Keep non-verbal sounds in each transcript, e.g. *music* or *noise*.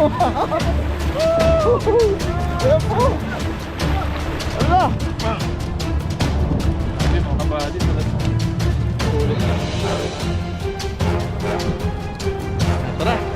Ayan po. Ala. Kabady talaga. Ulit na. Tara.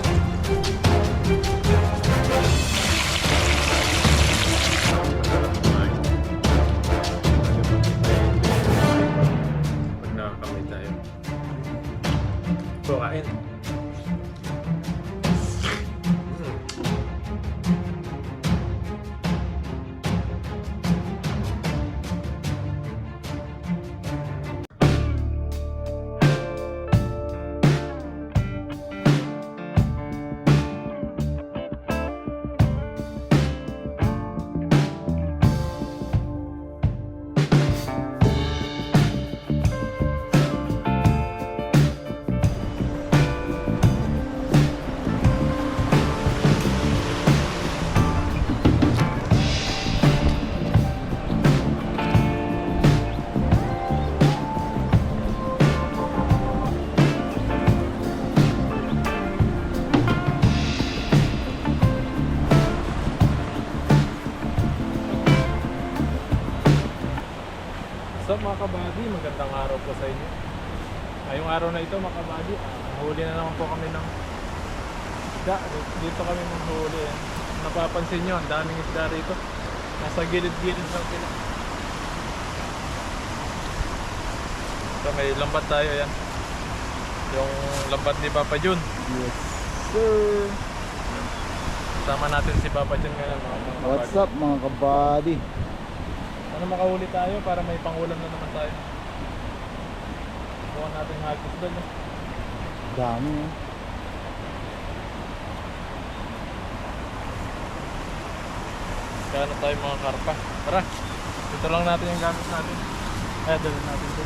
Araw na ito mga kabady, ah, huli na naman po kami ng isda. Dito kami manghuli. Eh. Napapansin nyo, ang daming isda rito. Nasa gilid-gilid lang sila. So may lambat tayo yan. Yung lambat ni Papa Jun. Yes, sir. Sama natin si Papa Jun ngayon mga mga What's kabady. up mga kabady? Ano makahuli tayo para may pangulam na naman tayo. Bukan natin hagis doon. Eh. Dami oh. Kano tayo mga karpa. Tara, ito lang natin yung gamit natin. Eh, dala natin ito.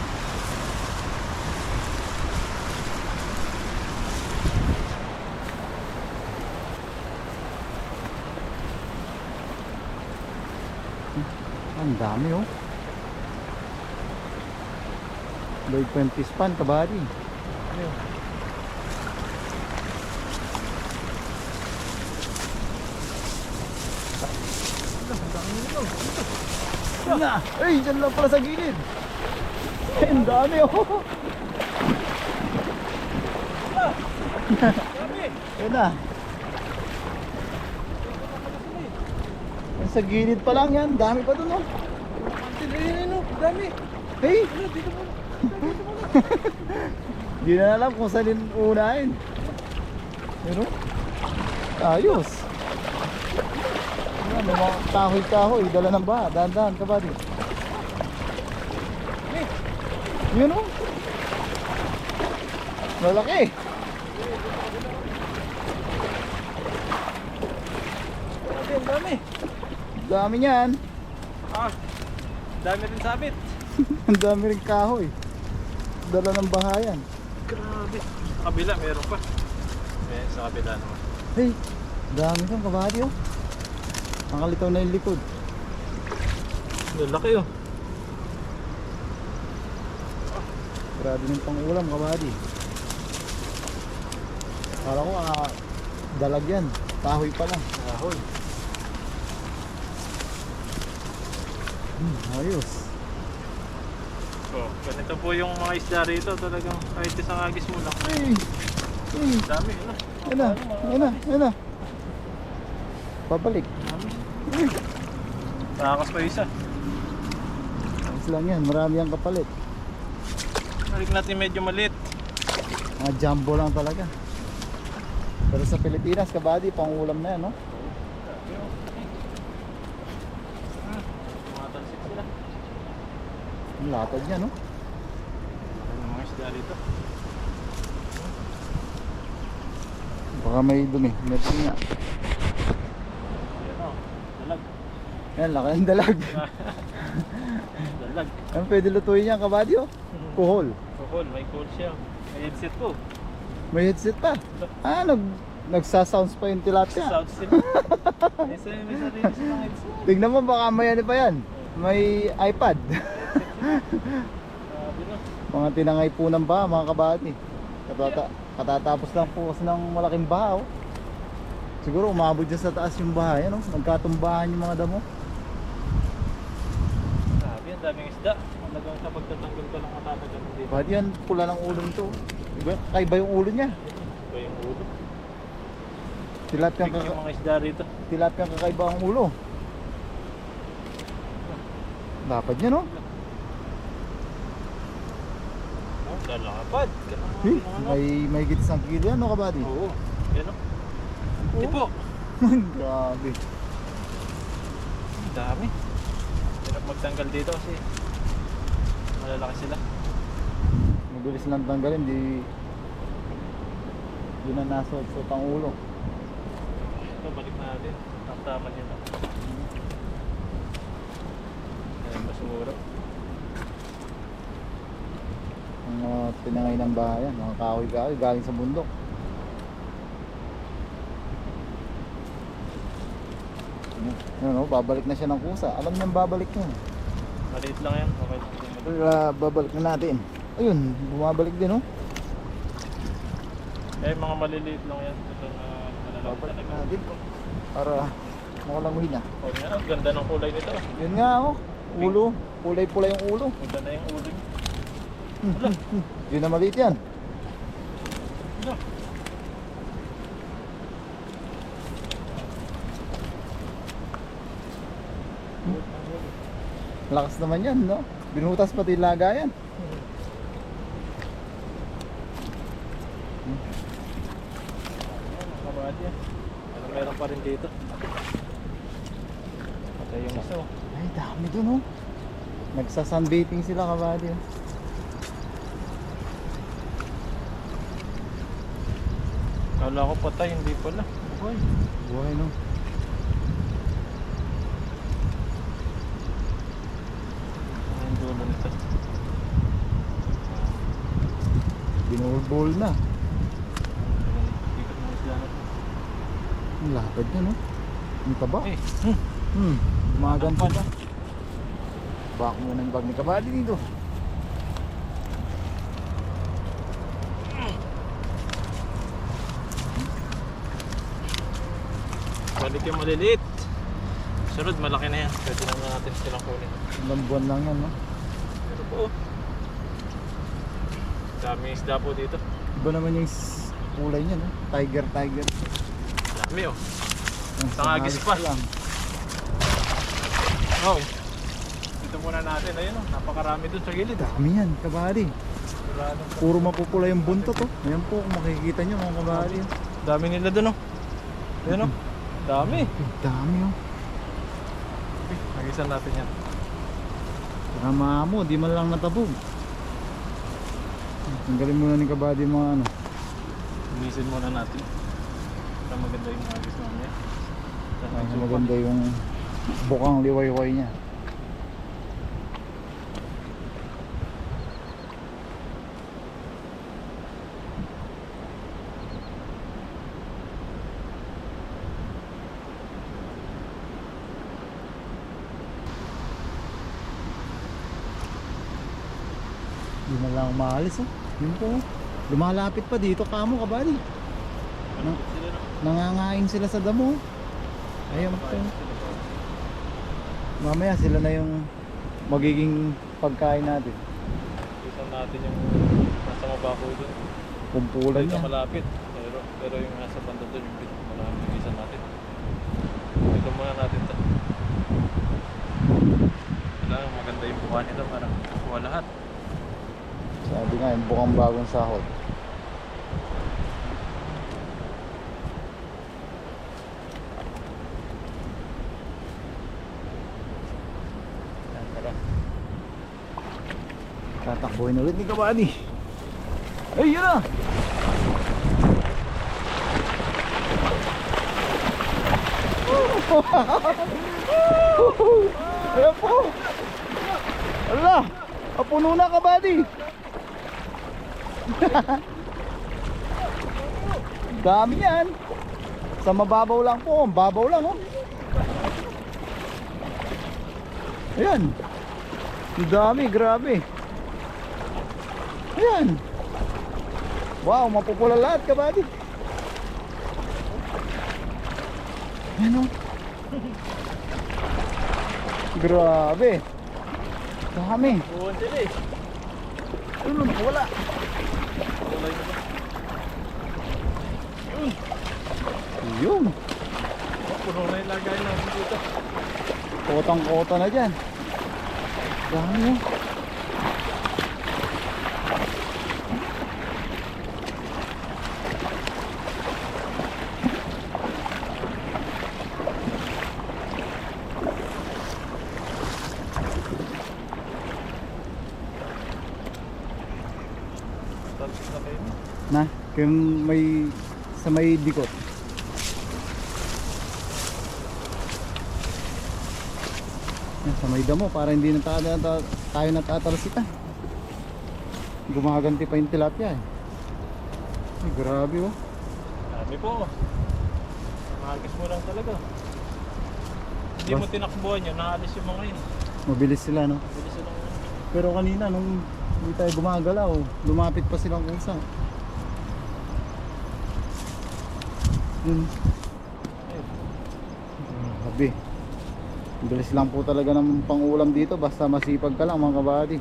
Ang dami oh. Lloyd 20 span kabady. Ano yun? Yan na. Ay, dyan lang pala sa gilid. Ay, ang dami oh. Yan na. Sa gilid pa lang yan. Dami pa dun oh. Ayun, dami! Hey, Ano, dito mo. *laughs* di na alam kung saan din unahin. Oh. Ayos. May mga kahoy-kahoy. Dala ng baha. Dahan-dahan ka ba Yun oh. Malaki. Dami, ang dami! Dami niyan. Ah, dami rin sabit. *laughs* Ang dami rin kahoy. Dala ng bahayan. Grabe. Sa kabila, meron pa. May sa kabila naman. Hey, dami kang kabady oh. Nakalitaw na yung likod. Lalaki oh. Grabe ng pang-ulam kabady. Kala ko ah, dalag yan. Kahoy pa lang. Ahoy. Hmm, ayos. Ganito po yung mga isda rito. Talagang kahit isang agis mo lang. Hey, hey, Dami, ano? yan na, yan na, yan na. Babalik. Dami. Nakakas pa isa. Ayos lang yan, marami ang kapalit. Balik natin medyo maliit. Mga jumbo lang talaga. Pero sa Pilipinas, kabady, pang-ulam na yan, no? Sila. Ang latad niya, no? Rito? Baka may dumi. Meron nga. Yan o. Dalag. Yan, laki ng dalag. *laughs* Dalag. Ano pwede lutuin yan, kabady, oh? Kuhol. Kukol, may cool siya. May headset po. May headset pa. Ah, nag nagsasounds pa yung tilapia. Sound sila. *laughs* may sa- may sarili silang headset. Tignan mo baka may ano pa yan. May iPad. *laughs* Mga tinangay po ng baha, mga kabady. Katata katatapos lang po kasi ng malaking baha, oh. Siguro umabot dyan sa taas yung bahay, ano? Nagkatumbahan yung mga damo. Sabi, ang daming isda. Talagang sa pagtatanggal ko lang matatagal dito. Ba't yan, pula ng ulo nito. Iba, kaiba yung ulo niya. Ito yung ulo. Tilapia Big yung kaka mga isda rito. tilapia kakaiba ang ulo. Dapat niya, no? Oh, lalakad. Eh, may may gits ng kilo yan, no, kabady? Oo. Yan o. Tipo. Grabe. Ang dami. Hirap magtanggal dito kasi malalaki sila. Mabilis lang tanggalin, di... Di na nasot-sot ang ulo. Ito, balik natin. Tama nyo na. Ayan, basura. Ang mga tinangay ng bahayan, mga kahoy-kahoy galing sa bundok. Ano, no, babalik na siya ng kusa. Alam niyang babalik niya. Maliit lang yan. Okay ah, babalik na natin. Ayun, bumabalik din, oh. Eh, mga maliliit lang yan. Ito na malalaki talaga. na natin. Para makalangoy na. Oh, yan. Ang ganda ng kulay nito. Yun nga, oh. Ulo. Kulay-pula yung ulo. Ganda na yung ulo. Yun na maliit yan. Lakas naman yan, no? Binutas pati yung lagayan. Kabahad yan. Ano meron pa rin dito? Patay yung isa. oh. Ay, dami dun, oh. Nagsa-sunbathing sila, kabady. oh. Kala ko patay, hindi pala. Buhay. Buhay, no? Yung dulo nito? Binulbol na. Ang lapad niya, no? Ang taba. Eh, hmm. Hmm, gumaganto pa. Bak muna yung bag ni kabady dito. Balik yung maliliit. Sunod, malaki na yan. Pwede na natin silang kunin. Ilang buwan lang yan, no? Pero po. Daming isda po dito. Iba naman yung s- kulay niya, no? Tiger, tiger. Dami oh. Ang Tangagis sangalis pa. lang. Oh. Dito muna natin. Ayun oh, napakarami dun sa gilid. Dami yan. Sigurado. Puro mapupula yung buntot, oh. Ayan po, kung makikita nyo mga kabady. Dami nila dun oh. Ayun oh. Dami. Ang dami, oh. Nagisan natin yan. Tama mo, di man lang natabog. Tanggalin muna ni kabady mga ano. Umisin muna natin. Para maganda yung agis mamaya. Tapos Ay, magsupa. maganda yung bukang liwayway niya. Hindi na umaalis oh. Yun po. oh. Lumalapit pa dito kamo kabali. No? Nangangain sila sa damo. Ayun po. Mamaya sila na yung magiging pagkain natin. Isan natin yung nasa mabaho dun. Kumpulan niya. malapit. Pero, pero yung nasa banda dun yung pin- malapit yung isan natin. Dito muna natin to. Kailangan maganda yung buka nito para kuha lahat. Sabi nga, yung bukang bagong sahod. Tatakbuhin ulit ni Kabady. Ay, yun na! *laughs* Ayan po! Ala! Apuno na Kabady! Dami yan! Sa mababaw lang po, ang babaw lang oh. Ayan! Dami, grabe. Ayan. Wow, mapupula lahat kabady. Ano? Grabe. Dami. Buwan sila eh. Ano, wala. Yun. Oh, puno na yung lagay natin dito. Kotang-kota na dyan. Dami oh. Na kung may sa may dikot. Yan, Sa may damo para hindi na tayo, tayo, tayo natatalsikan. Gumaganti pa yung tilapia eh. Ay, grabe oh. Dami po. Maagis mo lang talaga. Hindi mo tinakbuhan yun, naalis yung mga yun. Mabilis sila no. Bilis silang Pero kanina nung hindi tayo gumagalaw, lumapit pa silang kusa. Yun. Ang Bilis lang po talaga ng pangulam dito basta masipag ka lang mga kabady.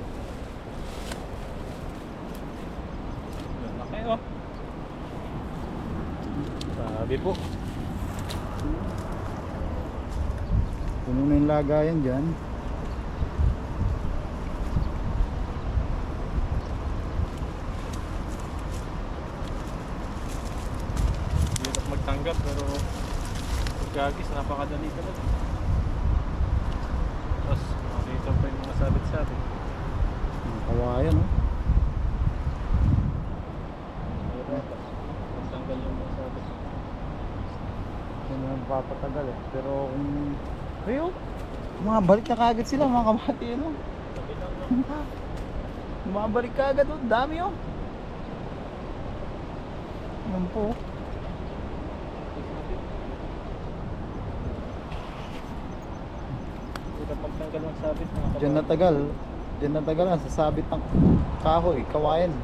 laki oh. Sabi po. Puno na yung lagayan dyan. Hirap magtanggap pero pagkagis napakadali talaga. Tapos makita pa yung mga sabit-sabit. Ang kawayan. Hirap. Magtanggal yung mga sabit. Yan ang papatagal eh. Pero kung... Ayo! Mga balik na kagad sila mga ano. Lang no. *laughs* Bumabalik ka agad oh. Dami oh. Yan po. Hirap magtanggal ng sabit mga Diyan natagal. Diyan natagal na sasabit ng kahoy, kawayan.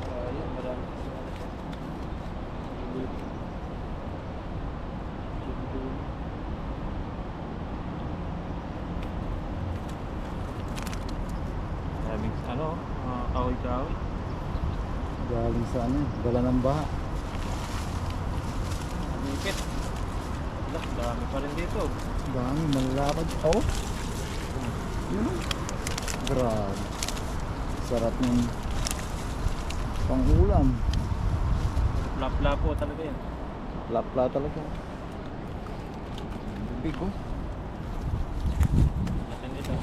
Maraming ano, mga kahoy-kahoy. Galing sa ano, dala ng baha. Wala, dami pa rin dito. Dami, malalakad. Oh. Yun oh. Grabe. Sarap ng pangulam. Lapla po talaga yan. Lapla talaga. Bibig oh. Natin dito.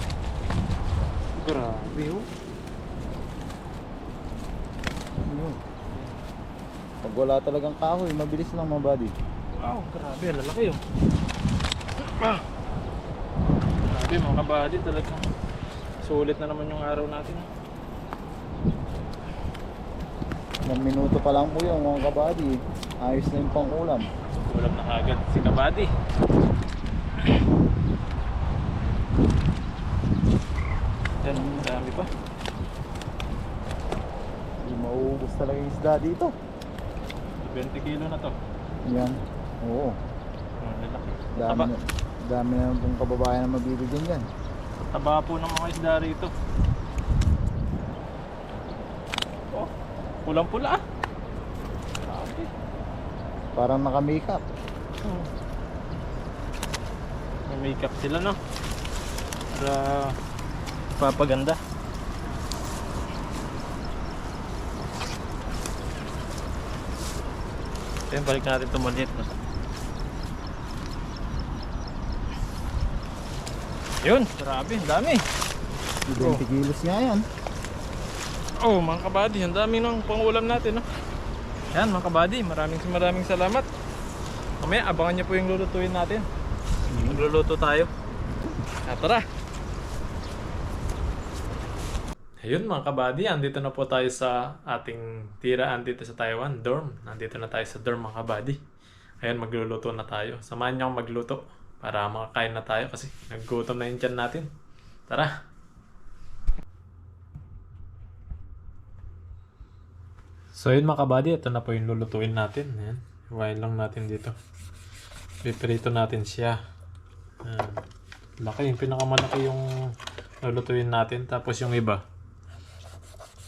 Grabe oh. Yun. Pag wala talagang kahoy, mabilis lang mga buddy. Wow, grabe, lalaki yun. Ah. Grabe mga kabady talaga. Sulit na naman yung araw natin. Ilang minuto pa lang po yung mga kabady. Ayos na yung pangulam. Ulam na agad si kabady. Yan, dami pa. Hindi mauubos talaga yung isda dito. 20 kilo na to. Yan. Oo. Ang lalaki. Dami na, dami na pong kababayan na mabibigyan yan. Taba po ng mga isda rito. Oh, pulang-pula ah. Grabe. Parang naka-makeup. Hmm. May makeup sila no? Para papaganda. Ayun, balik natin ito maliit. Yun, grabe, ang dami. 20 kilos nga yan. Oh, mga kabady, ang dami ng pangulam natin, no? Yan, mga kabady, maraming maraming salamat. Mamaya, abangan niyo po yung lulutuin natin. Magluluto tayo. Ah, tara! Ayun mga kabady, andito na po tayo sa ating tiraan dito sa Taiwan, dorm. Nandito na tayo sa dorm mga kabady. Ayun, magluluto na tayo. Samahan niyo akong magluto para makakain na tayo kasi naggutom na yung tiyan natin. Tara! So yun mga kabady, ito na po yung lulutuin natin. Ayan. Iwain lang natin dito. Piprito natin siya. Ayan. Laki, yung pinakamalaki yung lulutuin natin. Tapos yung iba,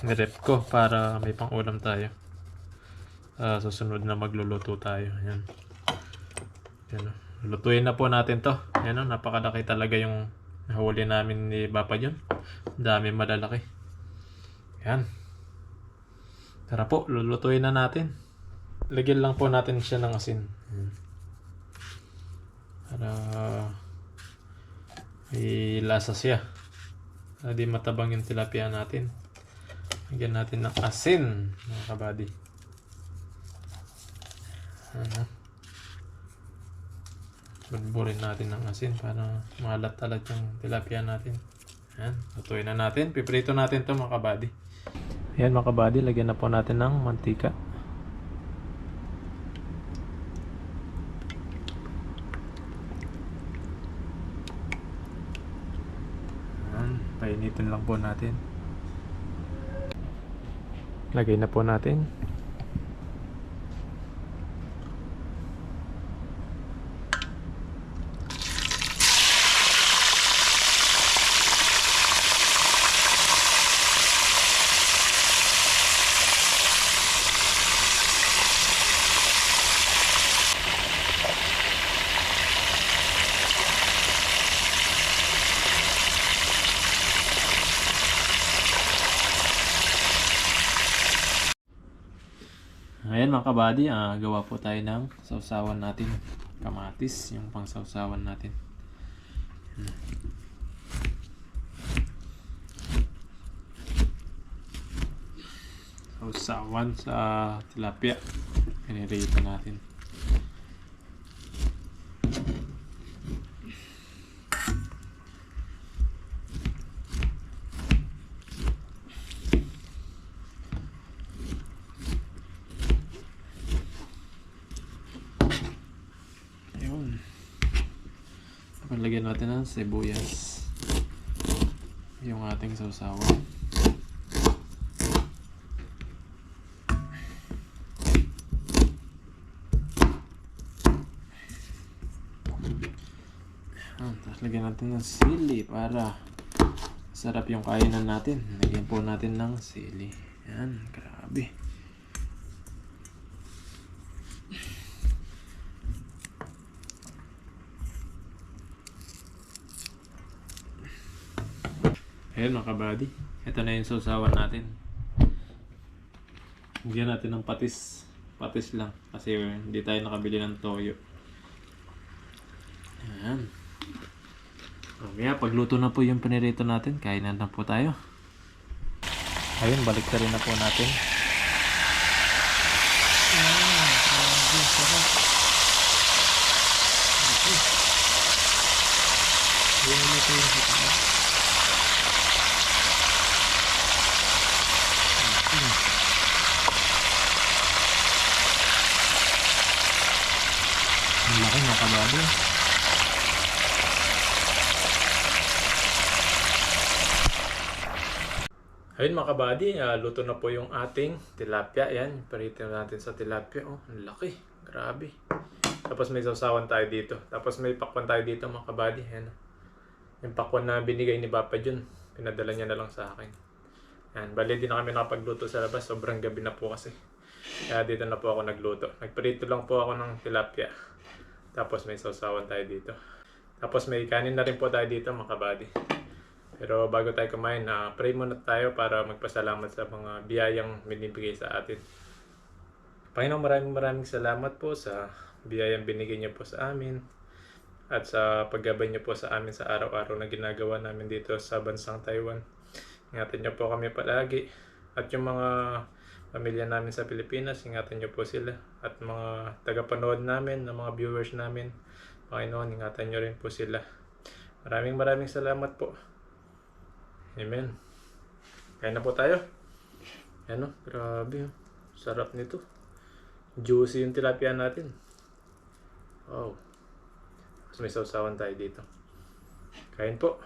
nirep ko para may pang ulam tayo. Ah, susunod na magluluto tayo. Ayan. Ayan. Lutuin na po natin to. Ayan o, napakalaki talaga yung nahuli namin ni Papa John. Dami malalaki. Ayan. Tara po, lulutuin na natin. Lagyan lang po natin siya ng asin. Ayan. Para may lasa siya. Para di matabang yung tilapia natin. Lagyan natin ng asin, mga kabady. Ano? Bulburin natin ng asin para malat-alat yung tilapia natin. Ayan, lutuin na natin. Piprito natin to mga kabady. Ayan mga kabady, lagyan na po natin ng mantika. Ayan, painitin lang po natin. Lagay na po natin. Ayan mga kabady, ah, gawa po tayo ng sausawan natin. Kamatis, yung pang sausawan natin. Hmm. Sausawan sa tilapia. Pinirito natin. Ayun. Palagyan natin ng sibuyas. Yung ating sausawan. Ah, lagyan natin ng sili para sarap yung kainan natin. Lagyan po natin ng sili. Yan, grabe. Ayan mga kabady. Ito na yung sausawan natin. Bigyan natin ng patis. Patis lang. Kasi hindi tayo nakabili ng toyo. Ayan. Mamaya, pagluto na po yung pinirito natin, kainan na po tayo. Ayun, balik na rin na po natin. Ang laki mga kabado. Ayun mga kabady, ah, luto na po yung ating tilapia. Yan, parito natin sa tilapia. Oh, ang laki. Grabe. Tapos may sausawan tayo dito. Tapos may pakwan tayo dito mga kabady. Yan. Yung pakwan na binigay ni Papa Jun. Pinadala niya na lang sa akin. Yan, bali din na kami nakapagluto sa labas. Sobrang gabi na po kasi. Kaya dito na po ako nagluto. Nagprito lang po ako ng tilapia. Tapos may sausawan tayo dito. Tapos may kanin na rin po tayo dito mga kabady. Pero bago tayo kumain, na pray muna tayo para magpasalamat sa mga biyayang binibigay sa atin. Panginoon, maraming maraming salamat po sa biyayang binigay niyo po sa amin at sa paggabay niyo po sa amin sa araw-araw na ginagawa namin dito sa bansang Taiwan. Ingatan niyo po kami palagi at yung mga pamilya namin sa Pilipinas, ingatan niyo po sila at mga tagapanood namin, ng mga viewers namin. Panginoon, ingatan niyo rin po sila. Maraming maraming salamat po. Amen. Kaya na po tayo. Ano, grabe. oh. Sarap nito. Juicy yung tilapia natin. Wow. Tapos may sausawan tayo dito. Kain po.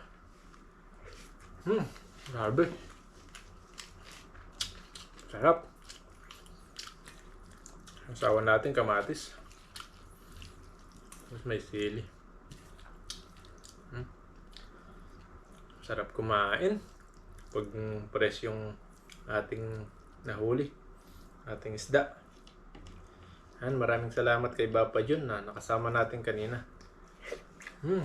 Hmm, grabe. Sarap. Sausawan natin kamatis. Tapos may sili. Sarap kumain. Pag fresh yung ating nahuli. Ating isda. Yan, maraming salamat kay Papa Jun na nakasama natin kanina. Hmm.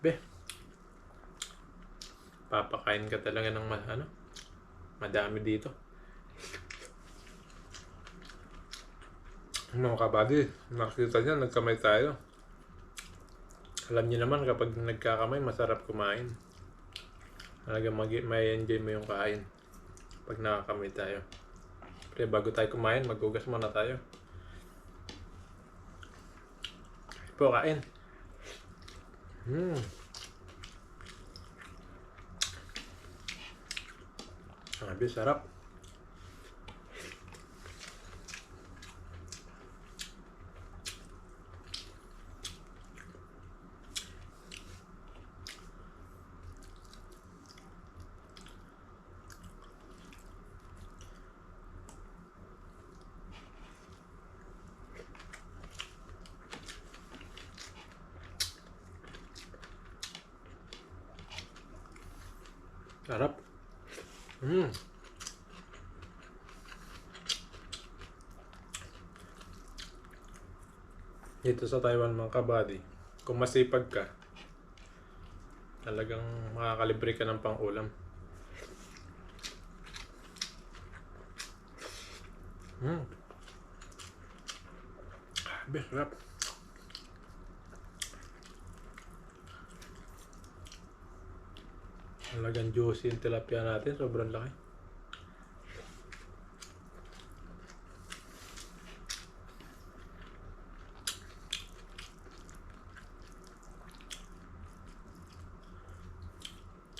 Be. Papakain ka talaga ng ma- ano? Madami dito. Mga kabady, nakita niya, nagkamay tayo. Alam niyo naman kapag nagkakamay, masarap kumain. Talaga may enjoy mo yung kain pag nakakamay tayo. Pero bago tayo kumain, maghugas muna tayo. Po, kain. Hmm. Sabi, sarap. Sarap. Hmm. Dito sa Taiwan mga kabady, kung masipag ka, talagang makakalibre ka ng pang-ulam. Hmm. Grabe, sarap. Talagang juicy yung tilapia natin, sobrang laki.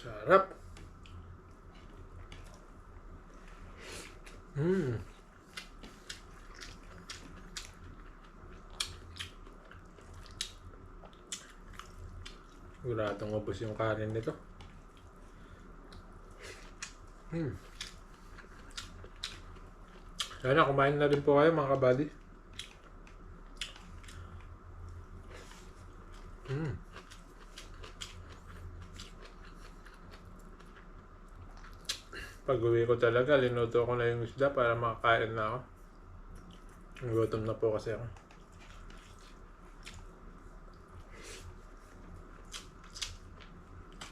Sarap. Hmm. Siguradong ubos yung kanin nito. Hmm. Sana kumain na rin po kayo mga kabady. Hmm. Pag uwi ko talaga, linuto ko na yung isda para makakain na ako. Gutom na po kasi ako.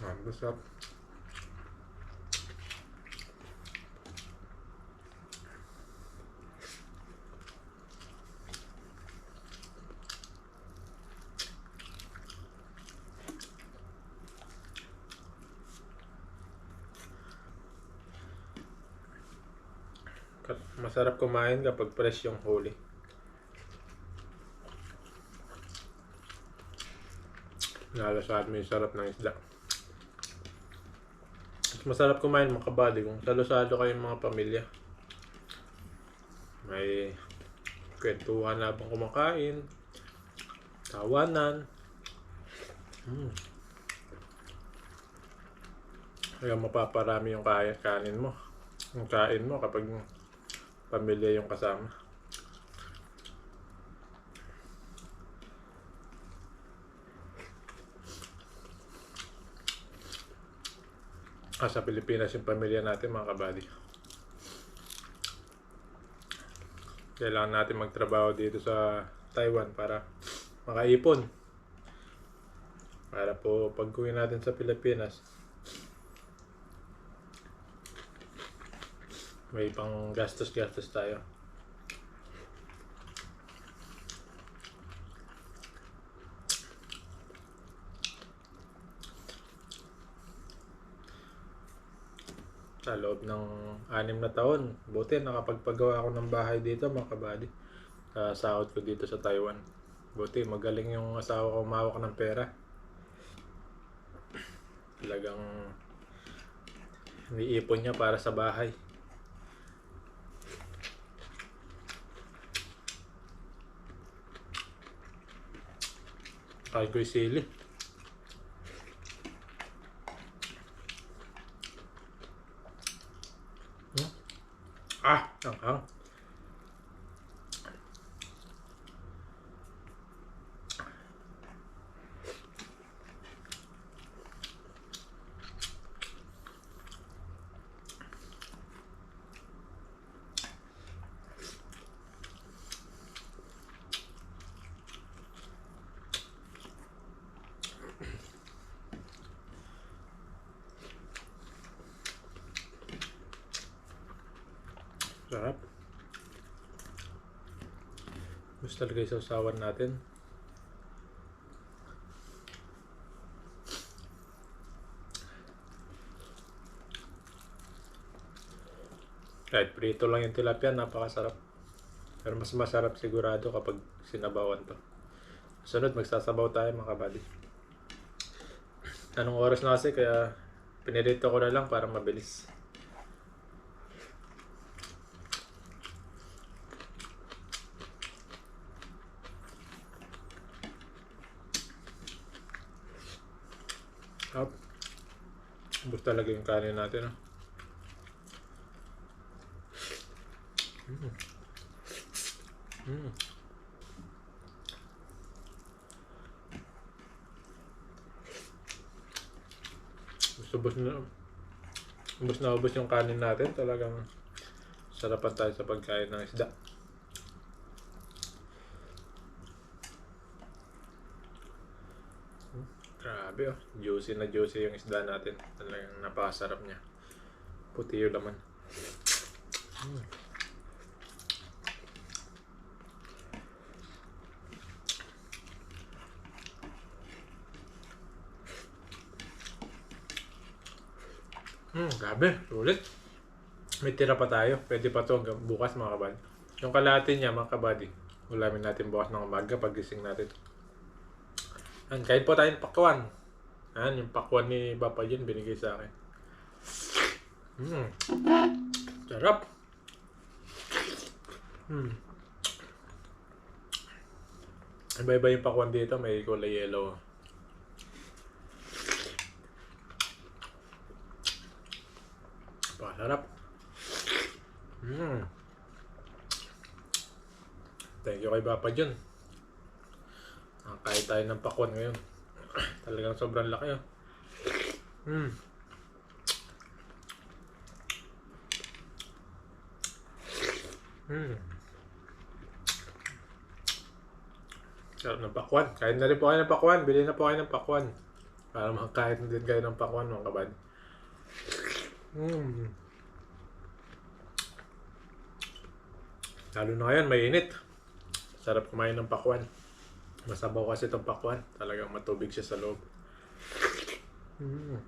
Ah, masarap. Masarap kumain kapag fresh yung huli. Nalasahan mo yung sarap ng isda. Mas masarap kumain mga kabady kung salo-salo kayong mga pamilya. May kwentuhan habang kumakain. Tawanan. Hmm. Kaya mapaparami yung kaya kanin mo. Yung kain mo kapag pamilya yung kasama. Ah, sa Pilipinas yung pamilya natin mga kabady. Kailangan natin magtrabaho dito sa Taiwan para makaipon. Para po pag natin sa Pilipinas, may pang gastos-gastos tayo. Sa loob ng anim na taon, buti nakapagpagawa ako ng bahay dito mga kabady. Sa sahod ko dito sa Taiwan. Buti magaling yung asawa ko umawak ng pera. Talagang niipon niya para sa bahay. Kaya ko'y sili. Hmm? Ah, ang hang. Sarap. Gusto talaga yung sausawan natin. Kahit prito lang yung tilapia, napakasarap. Pero mas masarap sigurado kapag sinabawan to. Sunod, magsasabaw tayo mga kabady. Anong oras na kasi kaya pinirito ko na lang para mabilis. Up. Talaga yung kanin natin. ah. Mm. Mm. Ubus na ubus na ubus yung kanin natin. Talagang sarapan tayo sa pagkain ng isda. Hmm, Grabe oh. Juicy na juicy yung isda natin. Talagang napakasarap niya. Puti yung laman. Mm. Hmm, grabe. Ulit. May tira pa tayo. Pwede pa to hanggang bukas mga kabady. Yung kalahati niya mga kabady. Ulamin natin bukas ng umaga pag gising natin. Yan, kain po tayo ng pakwan. Yan, yung pakwan ni Papa Jun binigay sa akin. Hmm. Sarap. Hmm. Iba-iba yung pakwan dito. May kulay yellow. Pakasarap. Mm. Thank you kay Papa John. Nakakain tayo ng pakwan ngayon. Talagang sobrang laki oh. Mm. Mm. Sarap ng pakwan. Kain na rin po kayo ng pakwan. Bili na po kayo ng pakwan. Para makakain na din kayo ng pakwan mga kabad. Mm. Lalo na ngayon, mainit. Sarap kumain ng pakwan. Masabaw kasi itong pakwan. Talagang matubig siya sa loob. Mm.